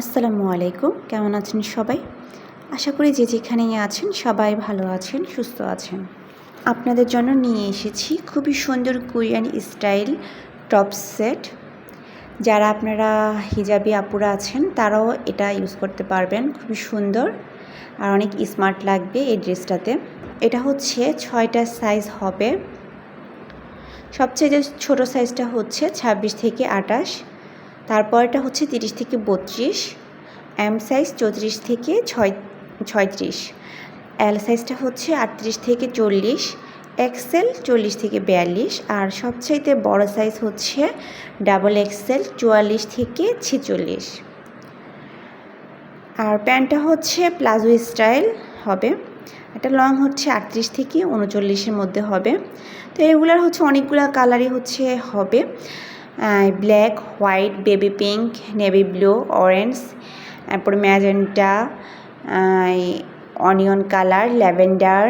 আসসালামু আলাইকুম। কেমন আছেন সবাই? আশা করি যে যেখানেই আছেন সবাই ভালো আছেন, সুস্থ আছেন। আপনাদের জন্য নিয়ে এসেছি খুবই সুন্দর কোরিয়ান স্টাইল টপ সেট। যারা আপনারা হিজাবি আপুরা আছেন, তারাও এটা ইউজ করতে পারবেন, খুবই সুন্দর আর অনেক স্মার্ট লাগবে এই ড্রেসটাতে। এটা হচ্ছে ছয়টা সাইজ হবে। সবচেয়ে যে ছোটো সাইজটা হচ্ছে ছাব্বিশ থেকে আটাশ। তারপরটা হচ্ছে তিরিশ থেকে বত্রিশ, এম সাইজ চৌত্রিশ থেকে ছয়, ছয়ত্রিশ। এল সাইজটা হচ্ছে আটত্রিশ থেকে চল্লিশ এক্সেল চল্লিশ থেকে বিয়াল্লিশ, আর সবচাইতে বড় সাইজ হচ্ছে ডাবল এক্সেল চুয়াল্লিশ থেকে ছেচল্লিশ। আর প্যান্টটা হচ্ছে প্লাজো স্টাইল হবে, এটা লং হচ্ছে আটত্রিশ থেকে উনচল্লিশের মধ্যে হবে। তো এগুলার হচ্ছে অনেকগুলো কালারই হচ্ছে হবে। Black white baby pink navy blue orange তারপরে magenta onion colour lavender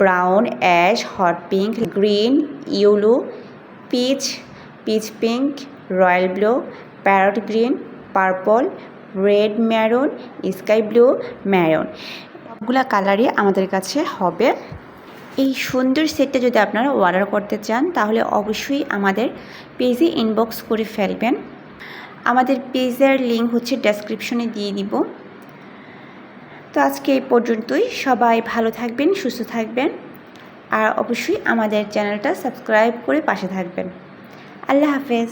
brown ash hot pink green yellow peach peach pink royal blue parrot green purple red maroon sky blue maroon সবগুলা কালারই আমাদের কাছে হবে। এই সুন্দর সেটটা যদি আপনারা অর্ডার করতে চান, তাহলে অবশ্যই আমাদের পেজে ইনবক্স করে ফেলবেন। আমাদের পেজের লিঙ্ক হচ্ছে ডেসক্রিপশনে দিয়ে দিব। তো আজকে এই পর্যন্তই। সবাই ভালো থাকবেন, সুস্থ থাকবেন। আর অবশ্যই আমাদের চ্যানেলটা সাবস্ক্রাইব করে পাশে থাকবেন। আল্লাহ হাফেজ।